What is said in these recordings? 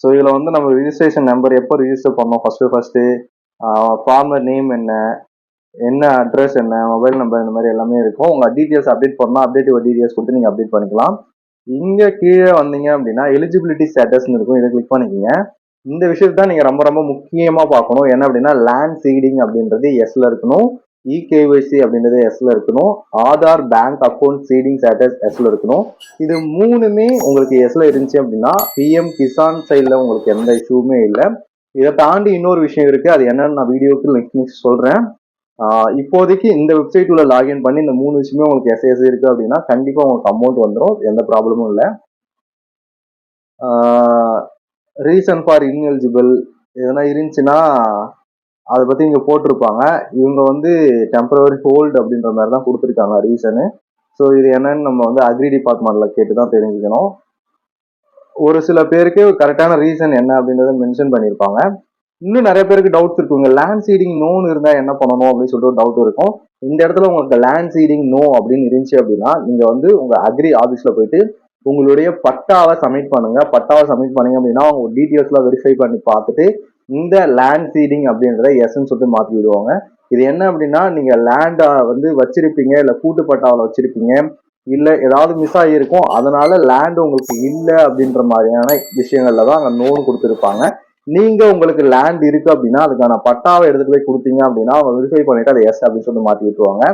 So இதில் வந்து நம்ம ரிஜிஸ்ட்ரேஷன் நம்பர் எப்போ ரிஜிஸ்டர் பண்ணோம்? ஃபஸ்ட்டு ஃபஸ்ட்டு ஃபார்மர் நேம் என்ன? என்ன அட்ரஸ் என்ன? மொபைல் நம்பர் இந்த மாதிரி எல்லாமே இருக்கும். உங்கள் டீட்டெயில்ஸ் அப்டேட் பண்ணால் அப்டேட் டீட்டெயில்ஸ் கொடுத்து நீங்கள் அப்டேட் பண்ணிக்கலாம். இங்கே கீழே வந்தீங்க அப்படின்னா எலிஜிபிலிட்டி ஸ்டேட்டஸ்னு இருக்கும். இதை கிளிக் பண்ணிக்கோங்க. இந்த விஷயத்தை தான் நீங்கள் ரொம்ப ரொம்ப முக்கியமாக பார்க்கணும். என்ன அப்படின்னா லேண்ட் சீடிங் அப்படின்றது எஸ்ல இருக்கணும். இகேஒய்சி அப்படின்றது எஸ்ல இருக்கணும். Aadhaar bank account seeding status எஸ்ல இருக்கணும். இது மூணுமே உங்களுக்கு எஸ்ல இருந்துச்சு அப்படின்னா பிஎம் கிசான் சைடில் உங்களுக்கு எந்த இஷ்யூமே இல்லை. இதை தாண்டி இன்னொரு விஷயம் இருக்கு. அது என்னன்னு நான் வீடியோக்கு நெக்ஸ்ட் சொல்றேன். இப்போதைக்கு இந்த வெப்சைட் உள்ள லாகின் பண்ணி இந்த மூணு விஷயமே உங்களுக்கு எஸ்எஸ் இருக்கு அப்படின்னா கண்டிப்பா உங்களுக்கு அமௌண்ட் வந்துடும் எந்த ப்ராப்ளமும் இல்லை. ரீசன் ஃபார் இன்எலிஜிபிள் எதனா இருந்துச்சுன்னா அதை பத்தி இங்க போட்டிருப்பாங்க. இவங்க வந்து டெம்பரவரி ஹோல்டு அப்படின்ற மாதிரி தான் கொடுத்துருக்காங்க ரீசனு ஸோ இது என்னன்னு நம்ம வந்து அக்ரி டிபார்ட்மெண்ட்ல கேட்டு தான் தெரிஞ்சுக்கணும். ஒரு சில பேருக்கு கரெக்டான ரீசன் என்ன அப்படின்றத மென்ஷன் பண்ணியிருப்பாங்க. இன்னும் நிறைய பேருக்கு டவுட்ஸ் இருக்குங்க லேண்ட் சீடிங் நோன்னு இருந்தா என்ன பண்ணணும் அப்படின்னு சொல்லிட்டு ஒரு டவுட் இருக்கும். இந்த இடத்துல உங்களுக்கு லேண்ட் சீடிங் நோ அப்படின்னு இருந்துச்சு அப்படின்னா நீங்க வந்து உங்க அக்ரி ஆபீஸ்ல போயிட்டு உங்களுடைய பட்டாவை சப்மிட் பண்ணுங்க. பட்டாவை சப்மிட் பண்ணீங்க அப்படின்னா உங்க டீட்டெயில்ஸ்லாம் வெரிஃபை பண்ணி பார்த்துட்டு இந்த லேண்ட் சீடிங் அப்படின்றத எஸ்ன்னு சொல்லிட்டு மாத்தி விடுவாங்க. இது என்ன அப்படின்னா நீங்க லேண்டை வந்து வச்சிருப்பீங்க இல்ல கூட்டு பட்டாவில் வச்சிருப்பீங்க இல்ல ஏதாவது மிஸ் ஆகியிருக்கும் அதனால லேண்ட் உங்களுக்கு இல்லை அப்படின்ற மாதிரியான விஷயங்கள்ல தான் அங்க நோன் கொடுத்துருப்பாங்க. நீங்க உங்களுக்கு லேண்ட் இருக்கு அப்படின்னா அதுக்கான பட்டாவை எடுத்துட்டு போய் கொடுத்தீங்க அப்படின்னா அவங்க வெரிஃபை பண்ணிட்டு அதை எஸ் அப்படின்னு சொல்லிட்டு மாத்தி விட்டுருவாங்க.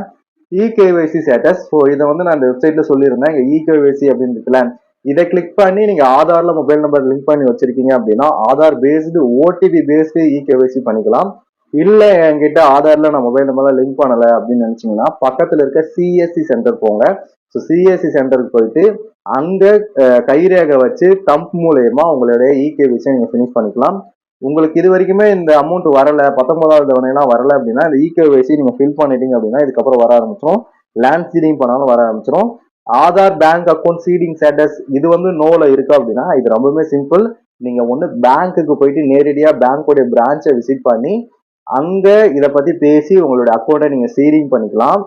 இகேவைசி ஸ்டேட்டஸ் ஸோ இதை வந்து நான் இந்த வெப்சைட்ல சொல்லியிருந்தேன். இங்க இகேவைசி அப்படின்னு இருக்குல்ல இதை கிளிக் பண்ணி நீங்க ஆதார்ல மொபைல் நம்பர் லிங்க் பண்ணி வச்சிருக்கீங்க அப்படின்னா Aadhaar based OTP based eKYC பண்ணிக்கலாம். இல்ல என்கிட்ட ஆதார்ல நான் மொபைல் நம்பர்ல லிங்க் பண்ணல அப்படின்னு நினைச்சீங்கன்னா பக்கத்துல இருக்க சிஎஸ்சி சென்டர் போங்க. ஸோ சிஎஸ்சி சென்டருக்கு போயிட்டு அங்க கைரேகை வச்சு தம்ப் மூலயமா உங்களுடைய இகேவிசியை நீங்க ஃபினிஷ் பண்ணிக்கலாம். உங்களுக்கு இது வரைக்குமே இந்த அமௌண்ட் வரல பத்தொன்பதாவது தவணைலாம் வரல அப்படின்னா இந்த இகேவிசி நீங்க ஃபில் பண்ணிட்டீங்க அப்படின்னா இதுக்கப்புறம் வர ஆரம்பிச்சிடும் லேண்ட் சீலிங் பண்ணாலும் வர ஆரம்பிச்சிடும் Aadhaar bank account seeding status இது வந்து நோல இருக்கு அப்படின்னா இது ரொம்பவுமே சிம்பிள் நீங்க ஒண்ணு பேங்க்குக்கு போயிட்டு நேரடியா பேங்க்கோடைய பிரான்ச்சை விசிட் பண்ணி அங்க இதை பத்தி பேசி உங்களுடைய அக்கௌண்ட்டை நீங்க சீடிங் பண்ணிக்கலாம்.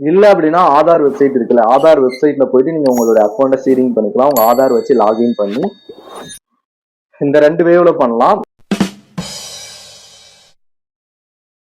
இல்ல அப்படின்னா ஆதார் வெப்சைட் இருக்குல்ல ஆதார் வெப்சைட்ல போயிட்டு நீங்க உங்களுடைய அக்கௌண்ட்டை சீடிங் பண்ணிக்கலாம். உங்க ஆதார் வச்சு லாகின் பண்ணி இந்த ரெண்டு வேவ்ல பண்ணலாம்.